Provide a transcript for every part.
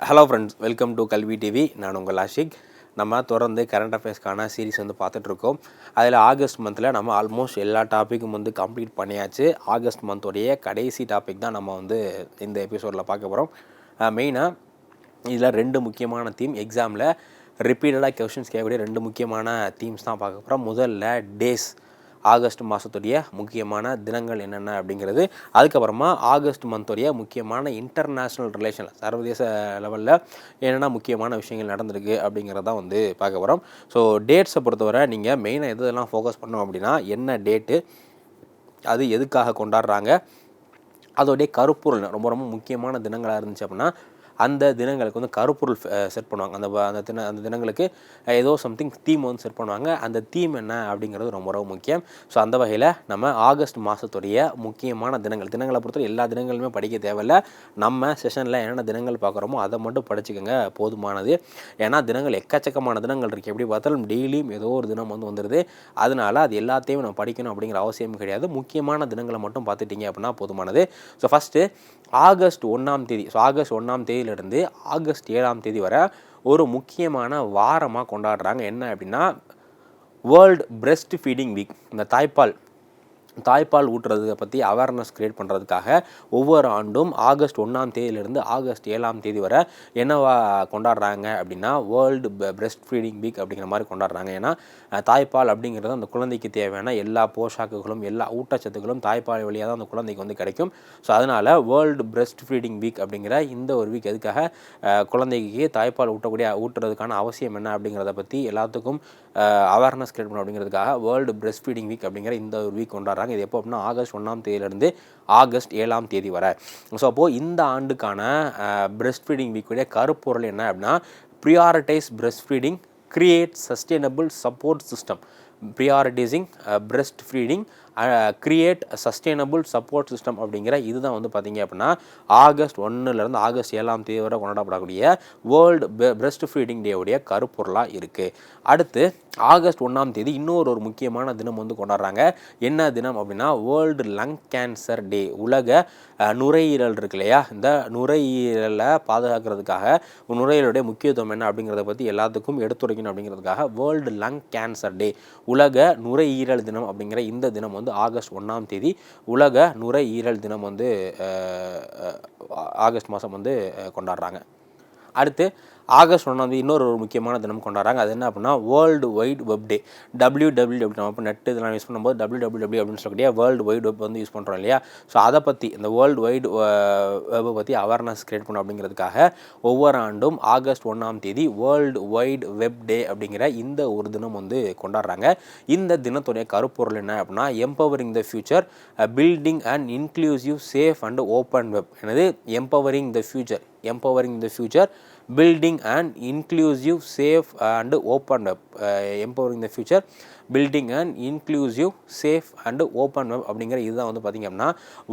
Hello friends welcome to Kalvi TV நான் உங்கள் ஆஷிக் நம்ம தொடர்ந்து கரண்ட் அஃபேர்ஸ்க்கான சீரிஸ் வந்து பார்த்துட்ருக்கோம் அதில் ஆகஸ்ட் மந்தில் நம்ம ஆல்மோஸ்ட் எல்லா டாப்பிக்கும் வந்து கம்ப்ளீட் பண்ணியாச்சு. ஆகஸ்ட் மந்தோடைய கடைசி டாபிக் தான் நம்ம வந்து இந்த எபிசோடில் பார்க்க போகிறோம் மெயினாக இதில் ரெண்டு முக்கியமான தீம் எக்ஸாமில் ரிப்பீட்டடாக கொஷின்ஸ் கேட்கக்கூடிய ரெண்டு முக்கியமான தீம்ஸ் தான் பார்க்க போகிறோம் முதல்ல டேஸ் ஆகஸ்ட் மாதத்துடைய முக்கியமான தினங்கள் என்னென்ன அப்படிங்கிறது அதுக்கப்புறமா ஆகஸ்ட் மந்தோடைய முக்கியமான இன்டர்நேஷ்னல் ரிலேஷன் சர்வதேச லெவலில் என்னென்ன முக்கியமான விஷயங்கள் நடந்திருக்கு அப்படிங்கிறத வந்து பார்க்க போகிறோம் ஸோ டேட்ஸை பொறுத்தவரை நீங்கள் மெயினாக எது எதெல்லாம் ஃபோக்கஸ் பண்ணோம் அப்படின்னா என்ன டேட்டு அது எதுக்காக கொண்டாடுறாங்க அதோடைய கருப்பொருள் ரொம்ப ரொம்ப முக்கியமான தினங்களாக இருந்துச்சு அப்படின்னா அந்த தினங்களுக்கு வந்து கருப்பொருள் செட் பண்ணுவாங்க. அந்த அந்த தின அந்த தினங்களுக்கு ஏதோ சம்திங் தீம் வந்து செட் பண்ணுவாங்க. அந்த தீம் என்ன அப்படிங்கிறது ரொம்ப ரொம்ப முக்கியம். ஸோ அந்த வகையில் நம்ம ஆகஸ்ட் மாதத்துடைய முக்கியமான தினங்கள் தினங்களை பொறுத்தவரை எல்லா தினங்களுமே படிக்க தேவையில்ல. நம்ம செஷனில் என்னென்ன தினங்கள் பார்க்குறோமோ அதை மட்டும் படிச்சுக்கோங்க போதுமானது. ஏன்னா தினங்கள் எக்கச்சக்கமான தினங்கள் இருக்குது எப்படி பார்த்தாலும் டெய்லியும் ஏதோ ஒரு தினம் வந்து வந்துடுது அதனால அது எல்லாத்தையும் நம்ம படிக்கணும் அப்படிங்கிற அவசியம் கிடையாது. முக்கியமான தினங்களை மட்டும் பார்த்துட்டீங்க அப்படின்னா போதுமானது. ஸோ ஃபஸ்ட்டு ஆகஸ்ட் ஒன்றாம் தேதி ஸோ ஆகஸ்ட் ஒன்றாம் தேதி தேதியிலிருந்து ஆகஸ்ட் ஏழாம் தேதி வரை ஒரு முக்கியமான வாரமாக கொண்டாடுறாங்க. என்ன அப்படின்னா வேர்ல்டு பிரெஸ்ட் ஃபீடிங் வீக் இந்த தாய்ப்பால் தாய்ப்பால் ஊட்டுறதை பற்றி அவேர்னஸ் க்ரியேட் பண்ணுறதுக்காக ஒவ்வொரு ஆண்டும் ஆகஸ்ட் ஒன்றாம் தேதியிலிருந்து ஆகஸ்ட் ஏழாம் தேதி வரை என்னவா கொண்டாடுறாங்க அப்படின்னா வேர்ல்டு பிரெஸ்ட் ஃபீடிங் வீக் அப்படிங்கிற மாதிரி கொண்டாடுறாங்க. ஏன்னா தாய்ப்பால் அப்படிங்கிறது அந்த குழந்தைக்கு தேவையான எல்லா போஷாக்குகளும் எல்லா ஊட்டச்சத்துக்களும் தாய்ப்பால் வழியாக தான் அந்த குழந்தைக்கு வந்து கிடைக்கும். ஸோ அதனால் வேர்ல்டு பிரெஸ்ட் ஃபீடிங் வீக் அப்படிங்கிற இந்த ஒரு வீக் எதுக்காக குழந்தைக்கு தாய்ப்பால் ஊட்டக்கூடிய ஊட்டுறதுக்கான அவசியம் என்ன அப்படிங்கிறத பற்றி எல்லாத்துக்கும் அவேர்னஸ் கிரியேட் பண்ணணும் அப்படிங்கிறதுக்காக வேர்ல்டு பிரெஸ்ட் ஃபீடிங் வீக் அப்படிங்கிற இந்த ஒரு வீக் கொண்டாடுறாங்க. இது எப்போ அப்படின்னா ஆகஸ்ட் ஒன்றாம் தேதியிலேருந்து ஆகஸ்ட் ஏழாம் தேதி வரை. ஸோ அப்போது இந்த ஆண்டுக்கான பிரெஸ்ட் ஃபீடிங் வீக்குடைய கருப்பொருள் என்ன அப்படின்னா prioritise breast feeding create sustainable support system prioritising breast feeding create sustainable support system அப்படிங்கிற இதுதான் வந்து பார்த்திங்க அப்படின்னா ஆகஸ்ட் ஒன்றுலேருந்து ஆகஸ்ட் ஏழாம் தேதி வரை கொண்டாடப்படக்கூடிய வேர்ல்டு பிரெஸ்ட் ஃபீடிங் டேவுடைய கருப்பொருளாக இருக்குது அடுத்து ஆகஸ்ட் ஒன்றாம் தேதி இன்னொரு ஒரு முக்கியமான தினம் வந்து கொண்டாடுறாங்க. என்ன தினம் அப்படின்னா வேர்ல்டு லங் கேன்சர் டே உலக நுரையீரல் இருக்கு இல்லையா? இந்த நுரையீரலை பாதுகாக்கிறதுக்காக நுரையீரலுடைய முக்கியத்துவம் என்ன அப்படிங்கிறத பற்றி எல்லாத்துக்கும் எடுத்துரைக்கணும் அப்படிங்கிறதுக்காக வேர்ல்டு லங் கேன்சர் டே உலக நுரையீரல் தினம் அப்படிங்கிற இந்த தினம் வந்து ஆகஸ்ட் ஒன்றாம் தேதி உலக நுரையீரல் தினம் வந்து ஆகஸ்ட் மாதம் வந்து கொண்டாடுறாங்க. அடுத்து ஆகஸ்ட் ஒன்றாம் தேதி இன்னொரு ஒரு முக்கியமான தினம் கொண்டாடுறாங்க. அது என்ன அப்படின்னா world wide web day W W W நம்ம இப்போ நெட் இதெல்லாம் யூஸ் பண்ணும்போது டபிள்யூ டபிள்யூ டபிள்யூ அப்படின்னு சொல்லக்கூடிய வேர்ல்டு வைட் வெப் வந்து யூஸ் பண்ணுறோம் இல்லையா? ஸோ அதை பற்றி இந்த வேர்ல்டு வைடு வெப்பை பற்றி அவேர்னஸ் கிரியேட் பண்ணணும் அப்படிங்கிறதுக்காக ஒவ்வொரு ஆண்டும் ஆகஸ்ட் ஒன்றாம் தேதி வேர்ல்டு வைட் வெப் டே அப்படிங்கிற இந்த ஒரு தினம் வந்து கொண்டாடுறாங்க. இந்த தினத்துடைய கருப்பொருள் என்ன அப்படின்னா empowering the future building and inclusive safe and open web எனது empowering the future empowering the future building an inclusive safe and open up, uh, empowering the future building and inclusive safe and open web அப்படிங்கிற இதுதான் வந்து பார்த்திங்க அப்படின்னா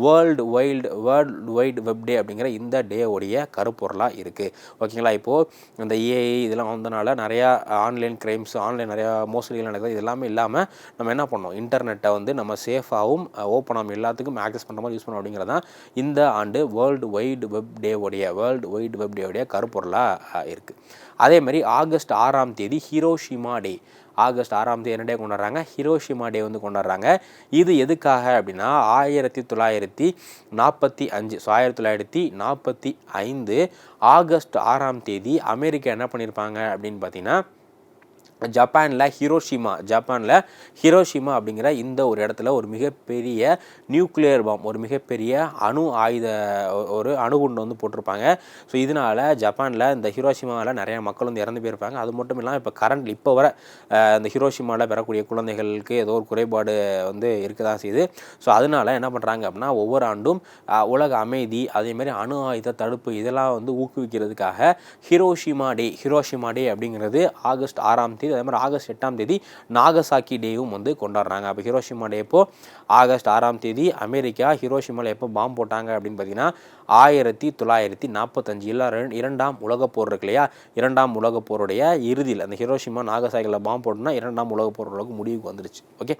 world wild world wide web day அப்படிங்கிற இந்த டேவுடைய கருப்பொருளாக இருக்குது ஓகேங்களா இப்போது இந்த ஏஐ இதெல்லாம் வந்தனால நிறையா ஆன்லைன் கிரைம்ஸ் ஆன்லைன் நிறையா மோசடிகள் நடக்குது. இது எல்லாமே இல்லாமல் நம்ம என்ன பண்ணோம் இன்டர்நெட்டை வந்து நம்ம சேஃபாகவும் ஓப்பனாகவும் எல்லாத்துக்கும் ஆக்சஸ் பண்ணுற மாதிரி யூஸ் பண்ணோம் அப்படிங்கிறதான் இந்த ஆண்டு வேர்ல்டு வைடு வெப் டேவுடைய வேர்ல்டு வைடு வெப் டேவுடைய கருப்பொருளாக இருக்குது அதே மாதிரி ஆகஸ்ட் ஆறாம் தேதி ஹீரோஷிமா டே ஆகஸ்ட் ஆறாம் தேதி என்ன டே கொண்டாடுறாங்க. ஹிரோஷிமா டே வந்து கொண்டாடுறாங்க. இது எதுக்காக அப்படின்னா ஆயிரத்தி தொள்ளாயிரத்தி நாற்பத்தி அஞ்சு ஸோ ஆயிரத்தி தொள்ளாயிரத்தி நாற்பத்தி ஐந்து ஆகஸ்ட் ஆறாம் தேதி அமெரிக்கா என்ன பண்ணியிருப்பாங்க அப்படின்னு பார்த்தீங்கன்னா ஜப்பானில் ஹிரோஷிமா ஜப்பானில் ஹிரோஷிமா அப்படிங்கிற இந்த ஒரு இடத்துல ஒரு மிகப்பெரிய நியூக்ளியர் பாம் ஒரு மிகப்பெரிய அணு ஆயுத ஒரு அணுகுண்டு வந்து போட்டிருப்பாங்க. ஸோ இதனால் ஜப்பானில் இந்த ஹிரோஷிமாவில் நிறைய மக்கள் வந்து இறந்து போயிருப்பாங்க. அது மட்டும் இல்லாமல் இப்போ கரண்ட் இப்போ வர இந்த ஹிரோஷிமாவில் பெறக்கூடிய குழந்தைகளுக்கு ஏதோ ஒரு குறைபாடு வந்து இருக்க தான் செய்யுது. ஸோ அதனால என்ன பண்ணுறாங்க அப்படின்னா ஒவ்வொரு ஆண்டும் உலக அமைதி அதேமாதிரி அணு ஆயுத தடுப்பு இதெல்லாம் வந்து ஊக்குவிக்கிறதுக்காக ஹிரோஷிமா டே ஹிரோஷிமா டே அப்படிங்கிறது ஆகஸ்ட் ஆறாம் தேதி அதே மாதிரி ஆகஸ்ட் எட்டாம் தேதி நாகசாக்கி டேவும் வந்து கொண்டாடுறாங்க. அப்போ ஹிரோஷிமா டே இப்போ ஆகஸ்ட் ஆறாம் தேதி அமெரிக்கா ஹிரோஷிமாவில் எப்போ பாம்பு போட்டாங்க அப்படின்னு பார்த்தீங்கன்னா ஆயிரத்தி தொள்ளாயிரத்தி நாற்பத்தஞ்சு இல்லை இரண்டாம் உலகப் போர் இருக்கு இல்லையா? இரண்டாம் உலகப் போருடைய இறுதியில் அந்த ஹிரோஷிமா நாகசாக்கியில் பாம்பு போட்டோம்னா இரண்டாம் உலகப் போரோட முடிவுக்கு வந்துருச்சு. ஓகே?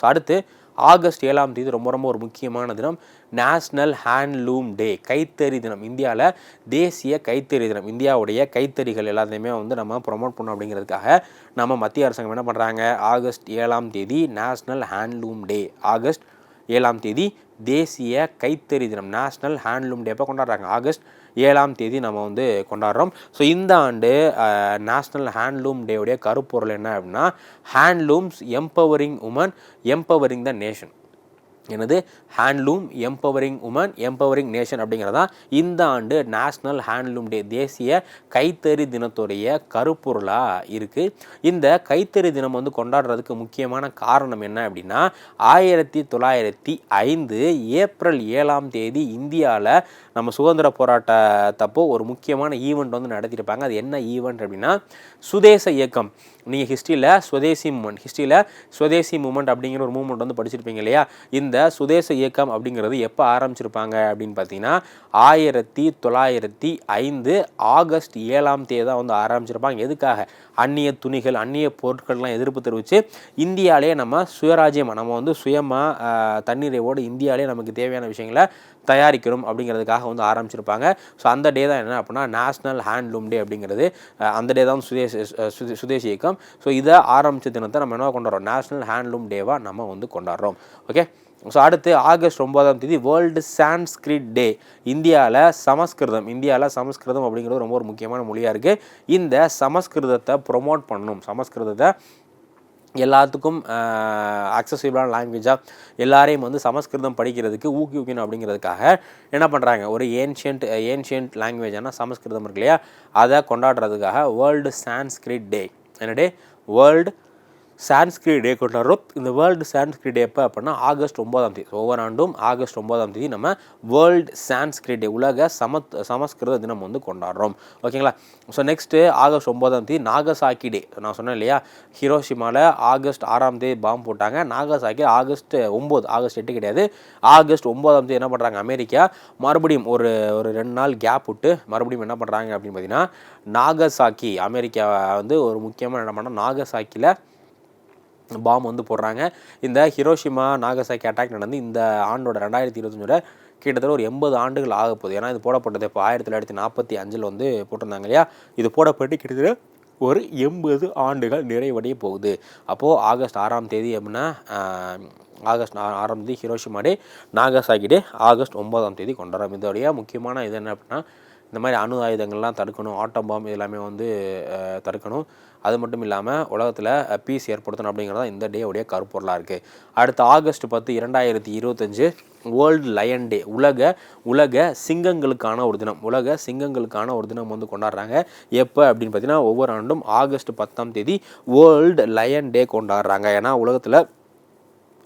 ஸோ அடுத்து ஆகஸ்ட் ஏழாம் தேதி ரொம்ப ரொம்ப ஒரு முக்கியமான தினம். நேஷ்னல் ஹேண்ட்லூம் டே கைத்தறி தினம். இந்தியாவில் தேசிய கைத்தறி தினம். இந்தியாவுடைய கைத்தறிகள் எல்லாத்தையுமே வந்து நம்ம ப்ரொமோட் பண்ணோம் அப்படிங்கிறதுக்காக நம்ம மத்திய அரசாங்கம் என்ன பண்ணுறாங்க ஆகஸ்ட் ஏழாம் தேதி நேஷ்னல் ஹேண்ட்லூம் டே ஆகஸ்ட் ஏழாம் தேதி தேசிய கைத்தறி தினம். நேஷ்னல் ஹேண்ட்லூம் டே அப்போ கொண்டாடுறாங்க? ஆகஸ்ட் ஏழாம் தேதி நம்ம வந்து கொண்டாடுறோம். ஸோ இந்த ஆண்டு நேஷ்னல் ஹேண்ட்லூம் டேவுடைய கருப்பொருள் என்ன அப்படின்னா handlooms empowering women empowering the nation எனது handloom empowering women empowering nation அப்படிங்கிறதா இந்த ஆண்டு நேஷ்னல் ஹேண்ட்லூம் டே தேசிய கைத்தறி தினத்துடைய கருப்பொருளாக இருக்குது இந்த கைத்தறி தினம் வந்து கொண்டாடுறதுக்கு முக்கியமான காரணம் என்ன அப்படின்னா ஆயிரத்தி தொள்ளாயிரத்தி ஐந்து ஏப்ரல் ஏழாம் தேதி இந்தியாவில் நம்ம சுதந்திர போராட்டத்தப்போ ஒரு முக்கியமான ஈவெண்ட் வந்து நடத்தியிருப்பாங்க. அது என்ன ஈவெண்ட் அப்படின்னா சுதேச இயக்கம். நீங்கள் ஹிஸ்ட்ரியில் சுதேசி மூமெண்ட் ஹிஸ்ட்ரியில் சுதேசி மூமெண்ட் அப்படிங்கிற ஒரு மூமெண்ட் வந்து படிச்சிருப்பீங்க இல்லையா? இந்த சுதேச இயக்கம் அப்படிங்கிறது எப்போ ஆரம்பிச்சிருப்பாங்க அப்படின்னு பார்த்தீங்கன்னா ஆயிரத்தி தொள்ளாயிரத்தி ஐந்து ஆகஸ்ட் ஏழாம் தேதி தான் வந்து ஆரம்பிச்சிருப்பாங்க. எதுக்காக? அந்நிய துணிகள் அந்நிய பொருட்கள்லாம் எதிர்ப்பு தெரிவித்து இந்தியாவிலே நம்ம சுயராஜ்யமாக நம்ம வந்து சுயமாக தண்ணீரைவோடு இந்தியாவிலே நமக்கு தேவையான விஷயங்களை தயாரிக்கிறோம் அப்படிங்கிறதுக்காக வந்து ஆரம்பிச்சிருப்பாங்க. ஸோ அந்த டே தான் என்ன அப்படின்னா நேஷ்னல் ஹேண்ட்லூம் டே அப்படிங்கிறது அந்த டே தான் சுதேசி சுதேசி இயக்கம். ஸோ இதை ஆரம்பித்த தினத்தை நம்ம என்ன கொண்டாடுறோம்? நேஷ்னல் ஹேண்ட்லூம் டேவாக நம்ம வந்து கொண்டாடுறோம். ஓகே ஸோ அடுத்து ஆகஸ்ட் ஒன்பதாம் தேதி வேர்ல்டு சான்ஸ்கிரிட் டே இந்தியாவில் சமஸ்கிருதம் இந்தியாவில் சமஸ்கிருதம் அப்படிங்கிறது ரொம்ப ஒரு முக்கியமான மொழியாக இருக்குது இந்த சமஸ்கிருதத்தை ப்ரொமோட் பண்ணணும். சமஸ்கிருதத்தை எல்லாத்துக்கும் அக்சசிபிளான லாங்குவேஜாக எல்லாரையும் வந்து சமஸ்கிருதம் படிக்கிறதுக்கு ஊக்குவிக்கணும் அப்படிங்கிறதுக்காக என்ன பண்ணுறாங்க ஒரு ஏன்ஷியன்ட் ஏன்ஷியன்ட் லாங்குவேஜான சமஸ்கிருதம் இருக்கு இல்லையா? அதை கொண்டாடுறதுக்காக வேர்ல்டு சான்ஸ்கிரிட் டே என்ன டே வேர்ல்டு சான்ஸ்கிரிட் டே கொண்டாடுறோம். இந்த வேர்ல்டு சான்ஸ்கிரிட் டே எப்போ அப்படின்னா ஆகஸ்ட் ஒன்பதாம் தேதி. ஒவ்வொரு ஆண்டும் ஆகஸ்ட் ஒன்பதாம் தேதி நம்ம வேர்ல்டு சான்ஸ்கிரிட் டே உலக சமத் சமஸ்கிருத தினம் வந்து கொண்டாடுறோம். ஓகேங்களா ஸோ நெக்ஸ்ட்டு ஆகஸ்ட் ஒன்பதாம் தேதி நாகசாக்கி டே நான் சொன்னேன் இல்லையா? ஹிரோஷிமாவில் ஆகஸ்ட் ஆறாம் தேதி பாம்பு போட்டாங்க. நாகசாக்கி ஆகஸ்ட் ஒம்பது ஆகஸ்ட் எட்டு கிடையாது. ஆகஸ்ட் ஒன்பதாம் தேதி என்ன பண்ணுறாங்க அமெரிக்கா மறுபடியும் ஒரு ஒரு ரெண்டு நாள் கேப் விட்டு மறுபடியும் என்ன பண்ணுறாங்க அப்படின்னு பார்த்தீங்கன்னா நாகசாக்கி அமெரிக்கா வந்து ஒரு முக்கியமான என்ன பண்ணால் நாகசாக்கியில் பாம் வந்து போடுறாங்க. இந்த ஹிரோஷிமா நாகசாக்கி அட்டாக் நடந்து இந்த ஆண்டோட ரெண்டாயிரத்தி இருபத்தஞ்சோட கிட்டத்தட்ட ஒரு எண்பது ஆண்டுகள் ஆக போகுது. ஏன்னா இது போடப்பட்டது இப்போ ஆயிரத்தி தொள்ளாயிரத்தி நாற்பத்தி அஞ்சில் வந்து போட்டிருந்தாங்க இல்லையா? இது போடப்பட்டு கிட்டத்தட்ட ஒரு எண்பது ஆண்டுகள் நிறைவடைய போகுது. அப்போது ஆகஸ்ட் ஆறாம் தேதி அப்படின்னா ஆகஸ்ட் ஆறாம் தேதி Hiroshima day Nagasaki day August ஒன்பதாம் தேதி கொண்டாடுறோம் இதோடைய முக்கியமான இது என்ன அப்படின்னா இந்த மாதிரி அணு ஆயுதங்கள்லாம் தடுக்கணும் ஆட்டம் பாம் எல்லாமே வந்து தடுக்கணும். அது மட்டும் இல்லாமல் உலகத்தில் பீஸ் ஏற்படுத்தணும் அப்படிங்கிறது தான் இந்த டே உடைய கருப்பொருளாக இருக்குது அடுத்த ஆகஸ்ட் பத்து இரண்டாயிரத்தி இருபத்தஞ்சு வேர்ல்டு லயன் டே உலக உலக சிங்கங்களுக்கான ஒரு தினம். உலக சிங்கங்களுக்கான ஒரு தினம் வந்து கொண்டாடுறாங்க. எப்போ அப்படின்னு பார்த்தீங்கன்னா ஒவ்வொரு ஆண்டும் ஆகஸ்ட் பத்தாம் தேதி வேர்ல்டு லயன் டே கொண்டாடுறாங்க. ஏன்னா உலகத்தில்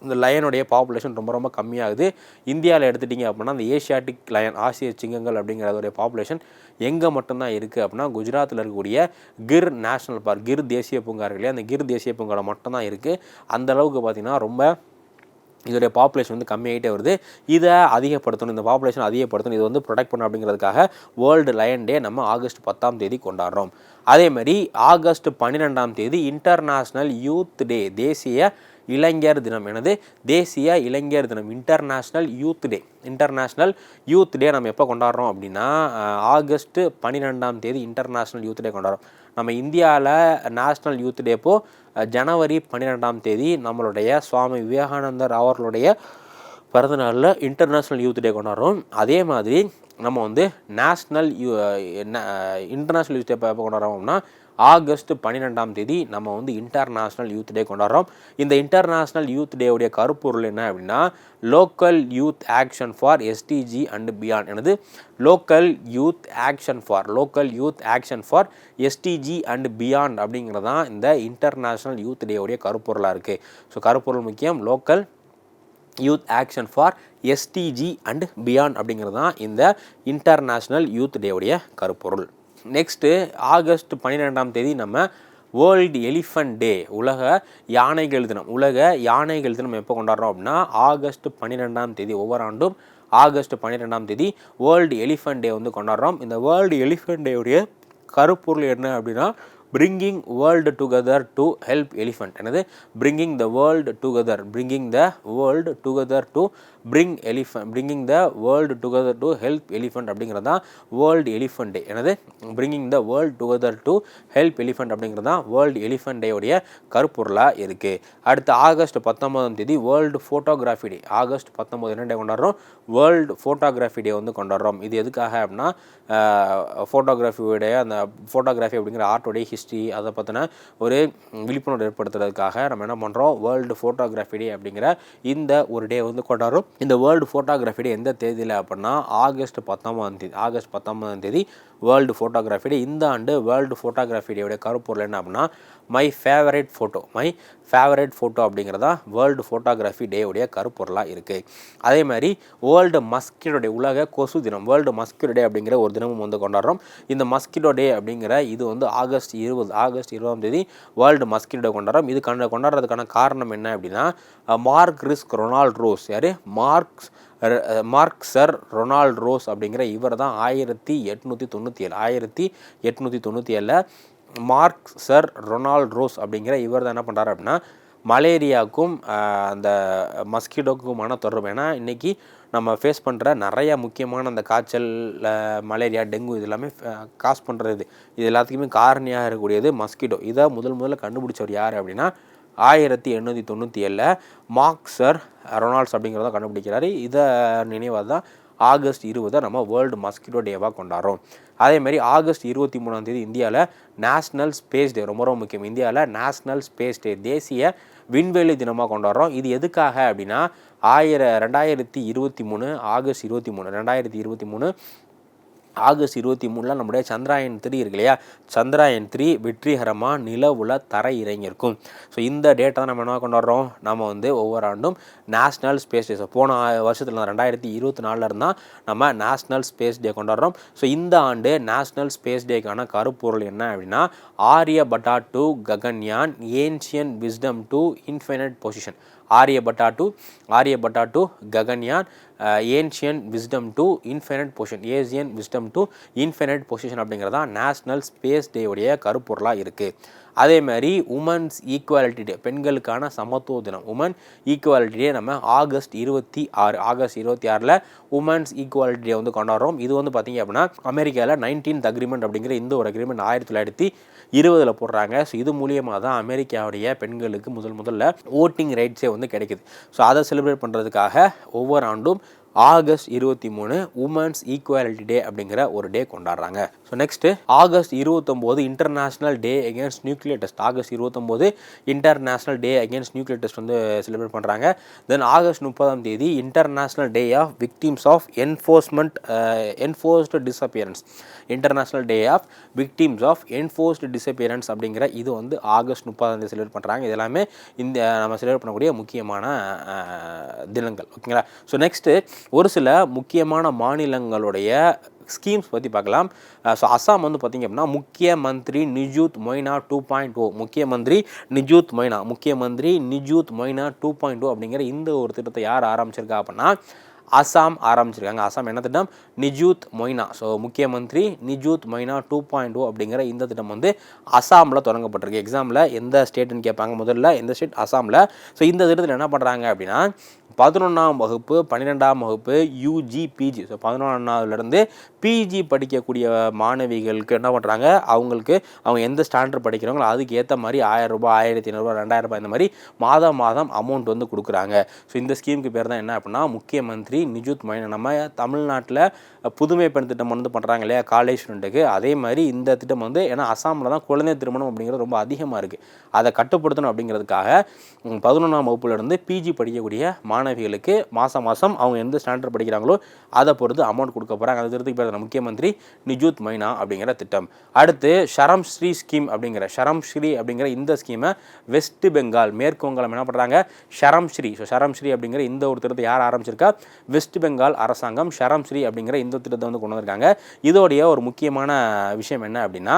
இந்த லயனுடைய பாப்புலேஷன் ரொம்ப ரொம்ப கம்மியாகுது. இந்தியாவில் எடுத்துட்டிங்க அப்படின்னா அந்த ஏஷியாட்டிக் லயன் ஆசிய சிங்கங்கள் அப்படிங்கிறதோடைய பாப்புலேஷன் எங்கே மட்டும்தான் இருக்குது அப்படின்னா குஜராத்தில் இருக்கக்கூடிய கிர் நேஷ்னல் பார்க் கிர் தேசிய பூங்கா இருக்கு இல்லையா அந்த கிர் தேசிய பூங்காவில் மட்டும்தான் இருக்குது அந்த அளவுக்கு பார்த்திங்கன்னா ரொம்ப இதோடைய பாப்புலேஷன் வந்து கம்மியாகிட்டே வருது. இதை அதிகப்படுத்தணும் இந்த பாப்புலேஷன் அதிகப்படுத்தணும் இது வந்து ப்ரொடெக்ட் பண்ணணும் அப்படிங்கிறதுக்காக வேர்ல்டு லயன் டே நம்ம ஆகஸ்ட் பத்தாம் தேதி கொண்டாடுறோம். அதேமாதிரி ஆகஸ்ட் பன்னிரெண்டாம் தேதி இன்டர்நேஷ்னல் யூத் டே தேசிய இளைஞர் தினம். எனது தேசிய இளைஞர் தினம் international youth day international youth day நம்ம எப்போ கொண்டாடுறோம் அப்படின்னா ஆகஸ்ட்டு பன்னிரெண்டாம் தேதி இன்டர்நேஷ்னல் யூத் டே கொண்டாடுறோம். நம்ம இந்தியாவில் நேஷ்னல் யூத் டே அப்போ ஜனவரி பன்னிரெண்டாம் தேதி நம்மளுடைய சுவாமி விவேகானந்தர் அவர்களுடைய பிறந்தநாளில் இன்டர்நேஷ்னல் யூத் டே கொண்டாடுறோம். அதே மாதிரி நம்ம வந்து national you international youth day எப்போ கொண்டாடுறோம்னா ஆகஸ்ட் பன்னிரெண்டாம் தேதி நம்ம வந்து இன்டர்நேஷ்னல் யூத் டே கொண்டாடுறோம். இந்த இன்டர்நேஷ்னல் யூத் டேவுடைய கருப்பொருள் என்ன அப்படின்னா local youth action for SDG and beyond எனது local youth action for local youth action for SDG and beyond அப்படிங்கிறது தான் இந்த இன்டர்நேஷ்னல் யூத் டேவுடைய கருப்பொருளாக இருக்குது ஸோ கருப்பொருள் முக்கியம் local youth action for SDG and beyond அப்படிங்கிறது தான் இந்த இன்டர்நேஷ்னல் யூத் டேவுடைய கருப்பொருள். நெக்ஸ்ட்டு ஆகஸ்ட் பன்னிரெண்டாம் தேதி நம்ம வேர்ல்டு எலிஃபண்ட் டே உலக யானைகள் தினம். உலக யானைகள் தினம் எப்போ கொண்டாடுறோம் அப்படின்னா ஆகஸ்ட் பன்னிரெண்டாம் தேதி ஒவ்வொரு ஆண்டும் ஆகஸ்ட் பன்னிரெண்டாம் தேதி வேர்ல்டு எலிஃபண்ட் டே வந்து கொண்டாடுறோம். இந்த வேர்ல்டு எலிஃபண்ட் டேவுடைய கருப்பொருள் என்ன அப்படின்னா bringing world together to help elephant என்னது? Bringing the world together bringing the world together to bring elephant bringing the world together to help elephant அப்படிங்கிறது தான் வேர்ல்டு எலிஃபண்ட் டே என்னது? Bringing the world together to help elephant அப்படிங்கிறது தான் world elephant டேவுடைய கருப்பொருளாக இருக்குது அடுத்து August பத்தொன்பதாம் தேதி வேர்ல்டு ஃபோட்டோகிராஃபி டே ஆகஸ்ட் பத்தொம்பது என்ன டே கொண்டாடுறோம்? வேர்ல்டு ஃபோட்டோகிராஃபி டே வந்து கொண்டாடுறோம். இது எதுக்காக அப்படின்னா ஃபோட்டோகிராஃபியுடைய அந்த ஃபோட்டோகிராஃபி அப்படிங்கிற ஆர்ட்டோடைய ஹிஸ்ட்ரி அதை பற்றின ஒரு விழிப்புணர்வு ஏற்படுத்துறதுக்காக நம்ம என்ன பண்ணுறோம் வேர்ல்டு ஃபோட்டோகிராஃபி டே அப்படிங்கிற இந்த ஒரு டே வந்து கொண்டாடுறோம். இந்த வேர்ல்டு ஃபோட்டோகிராஃபி டே எந்த தேதியில் அப்படின்னா ஆகஸ்ட் பத்தொம்பதாம் தேதி ஆகஸ்ட் பத்தொம்பதாம் தேதி வேர்ல்டு ஃபோட்டோகிராஃபி டே இந்த ஆண்டு வேர்ல்டு ஃபோட்டோகிராஃபி டேவுடைய கருப்பொருள் என்ன அப்படின்னா my favourite photo my favourite photo அப்படிங்கிறதா வேர்ல்டு ஃபோட்டோகிராஃபி டேவுடைய கருப்பொருளாக இருக்குது அதே மாதிரி வேர்ல்டு மஸ்கிட்டோடைய உலக கொசு தினம் வேர்ல்டு மஸ்கிட்டோ டே அப்படிங்கிற ஒரு தினமும் வந்து கொண்டாடுறோம். இந்த மஸ்கிட்டோ டே அப்படிங்கிற இது வந்து ஆகஸ்ட் இருபது ஆகஸ்ட் இருபதாம் தேதி வேர்ல்டு மஸ்கிட்டோ கொண்டாடுறோம். இது கண்ட கொண்டாடுறதுக்கான காரணம் என்ன அப்படின்னா மார்க் ரிஸ்க் ரொனால்ட் ரோஸ். யார்? Marks Mark sir Ronald Ross அப்படிங்கிற இவர் தான் ஆயிரத்தி எட்நூற்றி தொண்ணூற்றி ஏழு ஆயிரத்தி எட்நூற்றி தொண்ணூற்றி ஏழில் மார்க் சர் ரொனால்ட் ரோஸ் அப்படிங்கிற இவர் தான் என்ன பண்ணுறாரு அப்படின்னா மலேரியாவுக்கும் அந்த மஸ்கிட்டோக்குமான தொடர்பு. ஏன்னா இன்றைக்கி நம்ம ஃபேஸ் பண்ணுற நிறைய முக்கியமான அந்த காய்ச்சல் மலேரியா டெங்கு இது எல்லாமே காஸ் பண்ணுறது இது. எல்லாத்துக்குமே காரணியாக இருக்கக்கூடியது மஸ்கிட்டோ. இதை முதல் முதல்ல கண்டுபிடிச்சவர் யார் அப்படின்னா ஆயிரத்தி எண்ணூற்றி தொண்ணூற்றி ஏழில் மார்க்சர் ரொனால்ட்ஸ் அப்படிங்கிறத கண்டுபிடிக்கிறாரு. இதை நினைவாக தான் ஆகஸ்ட் இருபதை நம்ம வேர்ல்டு மஸ்கிட்டோ டேவாக கொண்டாடுறோம். அதேமாதிரி ஆகஸ்ட் இருபத்தி மூணாம் தேதி இந்தியாவில் நேஷ்னல் ஸ்பேஸ் டே ரொம்ப ரொம்ப முக்கியம். இந்தியாவில் நேஷ்னல் ஸ்பேஸ் டே தேசிய விண்வெளி தினமாக கொண்டாடுறோம். இது எதுக்காக அப்படின்னா ஆயிர ரெண்டாயிரத்தி இருபத்தி மூணு ஆகஸ்ட் இருபத்தி மூணு ரெண்டாயிரத்தி இருபத்தி மூணு ஆகஸ்ட் இருபத்தி மூணில் நம்முடைய சந்திராயன் த்ரீ இருக்கு இல்லையா? சந்திராயன் த்ரீ வெற்றிகரமாக நிலவுல தரை இறங்கியிருக்கும். ஸோ இந்த டேட்டை தான் நம்ம என்ன கொண்டாடுறோம்? நம்ம வந்து ஒவ்வொரு ஆண்டும் நேஷ்னல் ஸ்பேஸ் டே போன வருஷத்தில் ரெண்டாயிரத்தி இருபத்தி நாலில் இருந்தால் நம்ம நேஷ்னல் ஸ்பேஸ் டே கொண்டாடுறோம். ஸோ இந்த ஆண்டு நேஷ்னல் ஸ்பேஸ் டேக்கான கருப்பொருள் என்ன அப்படின்னா Aryabhata to Gaganyaan ancient wisdom to infinite position Aryabhata to Aryabhata to Gaganyaan ancient wisdom to infinite position Asian wisdom to infinite position அப்படிங்கிறதா நேஷ்னல் ஸ்பேஸ் டேவுடைய கருப்பொருளாக இருக்குது அதே மாதிரி உமன்ஸ் ஈக்குவாலிட்டி டே பெண்களுக்கான சமத்துவ தினம் உமன் ஈக்குவாலிட்டி டே நம்ம ஆகஸ்ட் இருபத்தி ஆறு ஆகஸ்ட் இருபத்தி ஆறில் உமன்ஸ் ஈக்குவாலிட்டி டே வந்து கொண்டாடுறோம். இது வந்து பார்த்திங்க அப்படின்னா அமெரிக்காவில் நைன்டீன்த் அக்ரிமெண்ட் அப்படிங்கிற இந்த ஒரு அக்ரிமெண்ட் ஆயிரத்தி தொள்ளாயிரத்தி இருபதில் போடுறாங்க. ஸோ இது மூலியமாக தான் அமெரிக்காவுடைய பெண்களுக்கு முதல் முதல்ல ஓட்டிங் ரைட்ஸே வந்து கிடைக்குது. ஸோ அதை செலிப்ரேட் பண்ணுறதுக்காக ஒவ்வொரு ஆண்டும் ஆகஸ்ட் இருபத்தி மூணு உமன்ஸ் ஈக்குவாலிட்டி டே அப்படிங்கிற ஒரு டே கொண்டாடுறாங்க. ஸோ நெக்ஸ்ட்டு ஆகஸ்ட் இருபத்தொம்போது international day against nuclear test August இருபத்தொம்போது international day against nuclear test வந்து செலிப்ரேட் பண்ணுறாங்க தென் ஆகஸ்ட் முப்பதாம் தேதி international day of victims of enforcement enforced disappearance international day of victims of enforced disappearance அப்படிங்கிற இது வந்து August முப்பதாம் தேதி செலிப்ரேட் பண்ணுறாங்க இது எல்லாமே இந்த நம்ம செலிப்ரேட் பண்ணக்கூடிய முக்கியமான uh, தினங்கள். ஓகேங்களா? ஸோ நெக்ஸ்ட்டு ஒரு சில முக்கியமான மாநிலங்களுடைய ஸ்கீம்ஸ் பற்றி பார்க்கலாம். ஸோ அஸ்ஸாம் வந்து பார்த்திங்க அப்படின்னா முக்கிய மந்திரி Nijut Moina two point O oh, முக்கிய மந்திரி நிஜூத் மொய்னா முக்கிய மந்திரி நிஜூத் மொய்னா டூ பாயிண்ட் ஓ அப்படிங்கிற இந்த ஒரு திட்டத்தை யார் ஆரம்பிச்சிருக்கா அப்படின்னா அசாம் ஆரம்பிச்சிருக்காங்க. அசாம் என்ன திட்டம்? நிஜூத் மொய்னா. ஸோ முக்கிய மந்திரி நிஜூத் மொய்னா டூ பாயிண்ட் ஓ அப்படிங்கிற இந்த திட்டம் வந்து அசாமில் தொடங்கப்பட்டிருக்கு. எக்ஸாமில் எந்த ஸ்டேட்டுன்னு கேட்பாங்க முதல்ல. எந்த ஸ்டேட் அசாமில். ஸோ இந்த திட்டத்தில் என்ன பண்ணுறாங்க அப்படின்னா பதினொன்றாம் வகுப்பு பன்னிரெண்டாம் வகுப்பு யூஜி பிஜி ஸோ பதினொன்றாவதுலேருந்து பிஜி படிக்கக்கூடிய மாணவிகளுக்கு என்ன பண்ணுறாங்க அவங்களுக்கு அவங்க எந்த ஸ்டாண்டர்ட் படிக்கிறாங்களோ அதுக்கு ஏற்ற மாதிரி ஆயிரம் ரூபாய் ஆயிரத்தி ஐநூறுரூவா ரெண்டாயிரம் ரூபாய் இந்த மாதிரி மாதம் மாதம் அமௌண்ட் வந்து கொடுக்குறாங்க. ஸோ இந்த ஸ்கீமுக்கு பேர் தான் என்ன அப்படின்னா முக்கிய மந்திரி நிஜூத் மைனா நம்ம தமிழ்நாட்டில் புதுமை பெண் திட்டம் வந்து பண்ணுறாங்க இல்லையா காலேஜ் ஸ்டூடெண்ட்டுக்கு அதே மாதிரி இந்த திட்டம் வந்து ஏன்னா அசாமில் தான் குழந்தை திருமணம் அப்படிங்கிறது ரொம்ப அதிகமாக இருக்குது அதை கட்டுப்படுத்தணும் அப்படிங்கிறதுக்காக பதினொன்றாம் வகுப்புலேருந்து பிஜி படிக்கக்கூடிய மாணவிகளுக்கு மாதம் மாதம் அவங்க எந்த ஸ்டாண்டர்ட் படிக்கிறாங்களோ அதை பொறுத்து அமௌண்ட் கொடுக்க போகிறாங்க அந்த திட்டத்துக்கு பேர் முக்கியமந்திரி நிஜூத் மைனா அப்படிங்கிற திட்டம். அடுத்து ஷரம் ஸ்ரீ ஸ்கீம் அப்படிங்கிற ஷரம் ஸ்ரீ அப்படிங்கிற இந்த ஸ்கீமை வெஸ்ட் பெங்கால் மேற்கு வங்காளம் என்ன பண்ணுறாங்க ஷரம் ஸ்ரீ. ஸோ ஷரம் ஸ்ரீ அப்படிங்கிற இந்த ஒரு திட்டத்தை யார் ஆரம்பிச்சிருக்கா? வெஸ்ட் பெங்கால் அரசாங்கம் ஷரம் ஸ்ரீ அப்படிங்கிற இந்த திட்டத்தை வந்து கொண்டு வந்திருக்காங்க. இதோடைய ஒரு முக்கியமான விஷயம் என்ன அப்படின்னா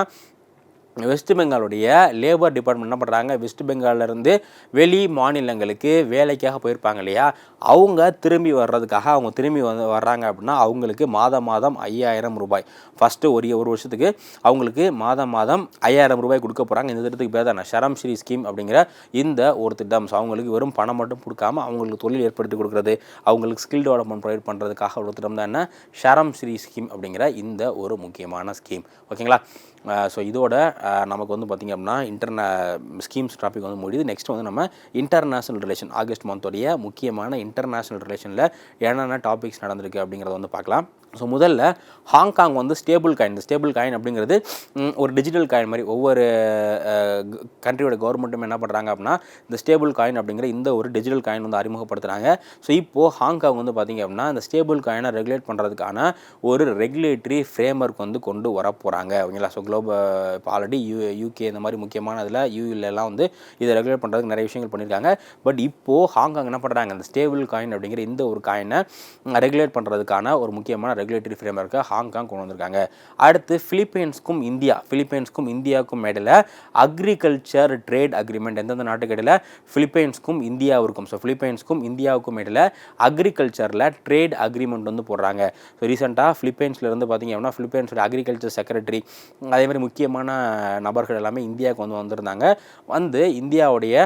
வெஸ்ட் பெங்காலுடைய லேபர் டிபார்ட்மெண்ட் என்ன பண்ணுறாங்க வெஸ்ட் பெங்காலிருந்து வெளி மாநிலங்களுக்கு வேலைக்காக போயிருப்பாங்க இல்லையா? அவங்க திரும்பி வர்றதுக்காக அவங்க திரும்பி வந்து வர்றாங்க அப்படின்னா அவங்களுக்கு மாதம் மாதம் ஐயாயிரம் ரூபாய். ஃபஸ்ட்டு ஒரு ஒரு வருஷத்துக்கு அவங்களுக்கு மாதம் மாதம் ஐயாயிரம் ரூபாய் கொடுக்க போகிறாங்க இந்த திட்டத்துக்கு பேர் தான் ஷரம் ஸ்ரீ ஸ்கீம் அப்படிங்கிற இந்த ஒரு திட்டம். ஸோ அவங்களுக்கு வெறும் பணம் மட்டும் கொடுக்காம அவங்களுக்கு தொழில் ஏற்படுத்தி கொடுக்குறது அவங்களுக்கு ஸ்கில் டெவலப்மெண்ட் ப்ரொவைட் பண்ணுறதுக்காக ஒரு திட்டம் தான் என்ன ஷரம் ஸ்ரீ ஸ்கீம் அப்படிங்கிற இந்த ஒரு முக்கியமான ஸ்கீம் ஓகேங்களா ஸோ இதோட நமக்கு வந்து பார்த்திங்க அப்படின்னா இன்டர்நே ஸ்கீம்ஸ் டாபிக் வந்து முடியுது. நெக்ஸ்ட் வந்து நம்ம இன்டர்நேஷ்னல் ரிலேஷன் ஆகஸ்ட் மந்தோடைய முக்கியமான இன்டர்நேஷ்னல் ரிலேஷனில் என்னென்ன டாபிக்ஸ் நடந்திருக்கு அப்படிங்கிறத வந்து பார்க்கலாம். ஸோ முதல்ல ஹாங்காங் வந்து ஸ்டேபிள் காயின் இந்த ஸ்டேபிள் காயின் அப்படிங்கிறது ஒரு டிஜிட்டல் காயின் மாதிரி ஒவ்வொரு கண்ட்ரியோட கவர்மெண்ட்டும் என்ன பண்ணுறாங்க அப்படின்னா இந்த ஸ்டேபிள் காயின் அப்படிங்கிற இந்த ஒரு டிஜிட்டல் காயின் வந்து அறிமுகப்படுத்துகிறாங்க ஸோ இப்போது ஹாங்காங் வந்து பார்த்திங்க அப்படின்னா இந்த ஸ்டேபிள் காயினை ரெகுலேட் பண்ணுறதுக்கான ஒரு ரெகுலேட்டரி ஃப்ரேம்ஒர்க் வந்து கொண்டு வர போகிறாங்க ஓகேங்களா? ஸோ குளோபல் இப்போ ஆல்ரெடி யூ யூகே இந்த மாதிரி முக்கியமான இதில் யூஎல்லாம் வந்து இதை ரெகுலேட் பண்ணுறதுக்கு நிறைய விஷயங்கள் பண்ணியிருக்காங்க பட் இப்போது ஹாங்காங் என்ன பண்ணுறாங்க இந்த ஸ்டேபிள் காயின் அப்படிங்கிற இந்த ஒரு காயினை ரெகுலேட் பண்ணுறதுக்கான ஒரு முக்கியமான ரெகுலேட்டரி ஃப்ரேம்ஒர்க்கை ஹாங்காங் கொண்டு வந்திருக்காங்க. அடுத்து ஃபிலிப்பைன்ஸ்க்கும் இந்தியா. ஃபிலிப்பைன்ஸ்க்கும் இந்தியாவுக்கும் இடையில அக்ரிகல்ச்சர் ட்ரேட் அக்ரிமெண்ட் எந்தெந்த நாட்டுக்கு இடையில? ஃபிலிப்பைன்ஸ்க்கும் இந்தியாவிற்கும் ஸோ ஃபிலிப்பைன்ஸ்க்கும் இந்தியாவுக்கும் இடையில அக்ரிகல்ச்சரில் ட்ரேட் அக்ரிமெண்ட் வந்து போடுறாங்க. ஸோ ரீசெண்டாக ஃபிலிப்பைன்ஸில் இருந்து பார்த்தீங்க அப்படின்னா ஃபிலிப்பைன்ஸோட அக்ரிகல்ச்சர் செக்ரட்டரி அதே மாதிரி முக்கியமான நபர்கள் எல்லாமே இந்தியாவுக்கு வந்து வந்திருந்தாங்க. வந்து இந்தியாவுடைய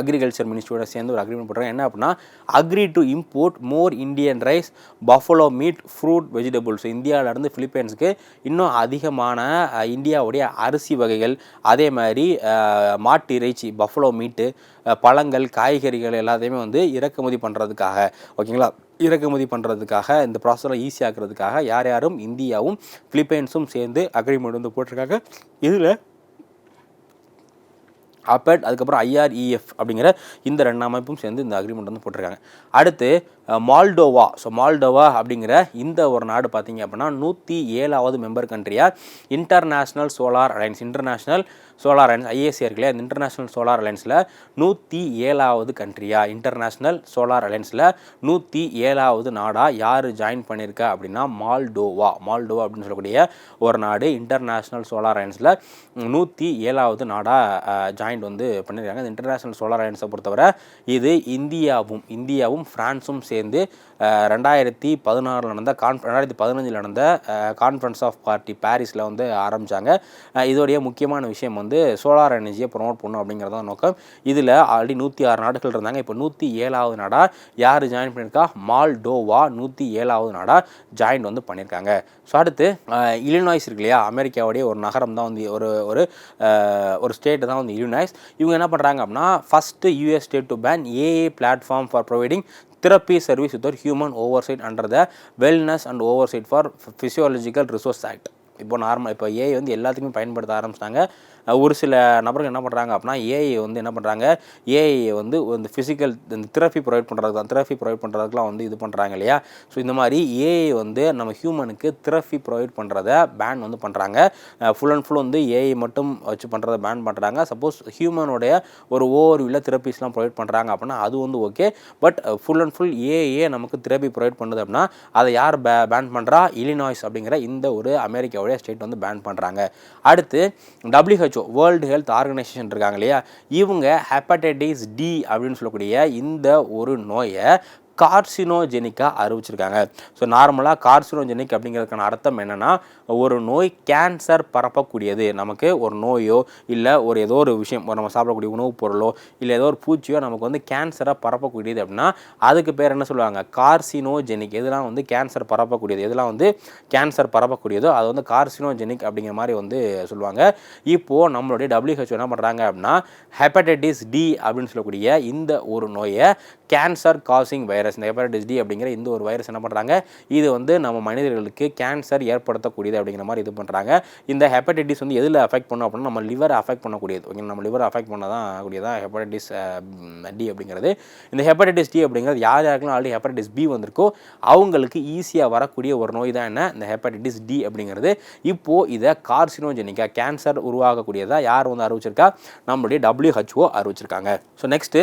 அக்ரிகல்ச்சர் மினிஸ்ட்ரியோட சேர்ந்து ஒரு அக்ரிமெண்ட் போடுறாங்க என்ன அப்படின்னா agree to import more Indian rice buffalo meat fruit vegetables இந்தியாவிலேருந்து ஃபிலிப்பைன்ஸுக்கு இன்னும் அதிகமான இந்தியாவுடைய அரிசி வகைகள் அதே மாதிரி மாட்டு இறைச்சி பஃபலோ மீட்டு பழங்கள் காய்கறிகள் எல்லாத்தையுமே வந்து இறக்குமதி பண்ணுறதுக்காக ஓகேங்களா? இறக்குமதி பண்ணுறதுக்காக இந்த ப்ராசஸில் ஈஸியாக்குறதுக்காக யார் யாரும் இந்தியாவும் ஃபிலிப்பைன்ஸும் சேர்ந்து அக்ரிமெண்ட் வந்து போட்டிருக்காங்க. இதில் அப்பட் அதுக்கப்புறம் ஐஆர்இஎஃப் அப்படிங்கிற இந்த ரெண்டு அமைப்பும் சேர்ந்து இந்த அக்ரிமெண்ட் வந்து போட்டிருக்காங்க. அடுத்து மால்டோவா. ஸோ மால்டோவா அப்படிங்கிற இந்த ஒரு நாடு பார்த்தீங்க அப்படின்னா நூற்றி ஏழாவது member கண்ட்ரியாக international solar alliance international solar alliance IAC இருக்குல்ல இந்த இன்டர்நேஷ்னல் சோலார் அலையன்ஸில் நூற்றி ஏழாவது கண்ட்ரியாக இன்டர்நேஷ்னல் சோலார் அலையன்ஸில் நூற்றி ஏழாவது நாடாக யார் ஜாயின் பண்ணியிருக்கா அப்படின்னா மால்டோவா. மால்டோவா அப்படின்னு சொல்லக்கூடிய ஒரு நாடு இன்டர்நேஷ்னல் சோலார் அலையன்ஸில் நூற்றி ஏழாவது நாடாக ஜாயின்ட் வந்து பண்ணியிருக்காங்க இந்த இன்டர்நேஷ்னல் சோலார் அலையன்ஸை பொறுத்தவரை இது இந்தியாவும் இந்தியாவும் ஃப்ரான்ஸும் சேர்ந்து ரெண்டாயிரத்தி பதினாறில் நடந்த கான் ரெண்டாயிரத்தி பதினஞ்சில் நடந்த கான்ஃபரன்ஸ் ஆஃப் பார்ட்டி பாரிஸில் வந்து ஆரம்பித்தாங்க இதோடைய முக்கியமான விஷயம் வந்து சோலார் எனர்ஜியை ப்ரொமோட் பண்ணும் அப்படிங்கிறது தான் நோக்கம். இதில் ஆல்ரெடி நூற்றி ஆறு நாடுகள் இருந்தாங்க. இப்போ நூற்றி ஏழாவது நாடாக யார் ஜாயின் பண்ணியிருக்கா மால்டோவா நூற்றி ஏழாவது நாடாக ஜாயின் வந்து பண்ணியிருக்காங்க ஸோ அடுத்து இலினாய்ஸ் இருக்கு இல்லையா? அமெரிக்காவுடைய ஒரு நகரம் தான் வந்து ஒரு ஒரு ஒரு ஸ்டேட்டு தான் வந்து இலினாய்ஸ் இவங்க என்ன பண்ணுறாங்க அப்படின்னா first US state to ban AA platform for providing therapy service with human oversight under the wellness and oversight for physiological resource act இப்போ நார்மல் இப்போ ஏஐ வந்து எல்லாத்துக்குமே பயன்படுத்த ஆரம்பிச்சிட்டாங்க. ஒரு சில நபர்கள் என்ன பண்ணுறாங்க அப்படின்னா ஏஐ வந்து என்ன பண்ணுறாங்க ஏஐ வந்து இந்த ஃபிசிக்கல் இந்த தெரப்பி ப்ரொவைட் பண்ணுறது தான் திரப்பி ப்ரொவைட் பண்ணுறதுக்குலாம் வந்து இது பண்ணுறாங்க இல்லையா? ஸோ இந்த மாதிரி ஏஐ வந்து நம்ம ஹியூமனுக்கு திரப்பி ப்ரொவைட் பண்ணுறத பேன் வந்து பண்ணுறாங்க ஃபுல் அண்ட் ஃபுல் வந்து ஏஐ மட்டும் வச்சு பண்ணுறத பேன் பண்ணுறாங்க சப்போஸ் ஹியூமனுடைய ஒரு ஓவர்வியூவில் தெரப்பிஸ்லாம் ப்ரொவைட் பண்ணுறாங்க அப்படின்னா அது வந்து okay but full and full AA நமக்கு தெரப்பி ப்ரொவைட் பண்ணுது அப்படின்னா அதை யார் பே பேன் பண்ணுறா இலினாய்ஸ் அப்படிங்கிற இந்த ஒரு அமெரிக்காவுடைய ஸ்டேட் வந்து பேன் பண்ணுறாங்க அடுத்து டபிள்யூஹெச்ஓ வேர்ல்டு ஹெல்த் ஆர்கனைசேஷன் இருக்காங்க இல்லையா? இவங்க ஹெப்படைட்டிஸ் டி அப்படின்னு சொல்லக்கூடிய இந்த ஒரு நோயை கார்சினோஜெனிக்காக அறிவிச்சிருக்காங்க. ஸோ நார்மலாக கார்சினோஜெனிக் அப்படிங்கிறதுக்கான அர்த்தம் என்னென்னா ஒரு நோய் கேன்சர் பரப்பக்கூடியது. நமக்கு ஒரு நோயோ இல்லை ஒரு ஏதோ ஒரு விஷயம் நம்ம சாப்பிடக்கூடிய உணவுப் பொருளோ இல்லை ஏதோ ஒரு பூச்சியோ நமக்கு வந்து கேன்சரை பரப்பக்கூடியது அப்படின்னா அதுக்கு பேர் என்ன சொல்லுவாங்க? கார்சினோஜெனிக். எதெல்லாம் வந்து கேன்சர் பரப்பக்கூடியது? எதெல்லாம் வந்து கேன்சர் பரப்பக்கூடியதோ அது வந்து கார்சினோஜெனிக் அப்படிங்கிற மாதிரி வந்து சொல்லுவாங்க. இப்போது நம்மளுடைய டபிள்யூஹெச்ஓ என்ன பண்ணுறாங்க அப்படின்னா ஹெப்படைட்டிஸ் டி அப்படின்னு சொல்லக்கூடிய இந்த ஒரு நோயை கேன்சர் காசிங் வைரஸ் இந்த ஹெப்படைட்டிஸ் டி அப்படிங்கிற இந்த ஒரு வைரஸ் என்ன பண்ணுறாங்க இது வந்து நம்ம மனிதர்களுக்கு கேன்சர் ஏற்படுத்தக்கூடியது அப்படிங்கிற மாதிரி இது பண்ணுறாங்க இந்த ஹெப்படைட்டிஸ் வந்து எதில் அஃபெக்ட் பண்ணும் அப்படின்னா நம்ம லிவர் அஃபெக்ட் பண்ணக்கூடியது. ஓகே நம்ம லிவர் அஃபெக்ட் பண்ண தான் கூடியதான் ஹெப்படைட்டிஸ் டி அப்படிங்கிறது. இந்த ஹெப்படைட்டிஸ் டி அப்படிங்கிறது யார் யாருக்கெல்லாம் ஆல்ரெடி ஹெப்படைட்டிஸ் பி வந்திருக்கோ அவங்களுக்கு ஈஸியாக வரக்கூடிய ஒரு நோய் தான் என்ன? இந்த ஹெப்படைட்டிஸ் டி அப்படிங்கிறது. இப்போது இதை கார்சினோஜெனிக்கா கேன்சர் உருவாகக்கூடியதாக யார் வந்து அறிவிச்சிருக்கா? நம்மளுடைய டபிள்யூஹெச்ஓ அறிவிச்சிருக்காங்க. So next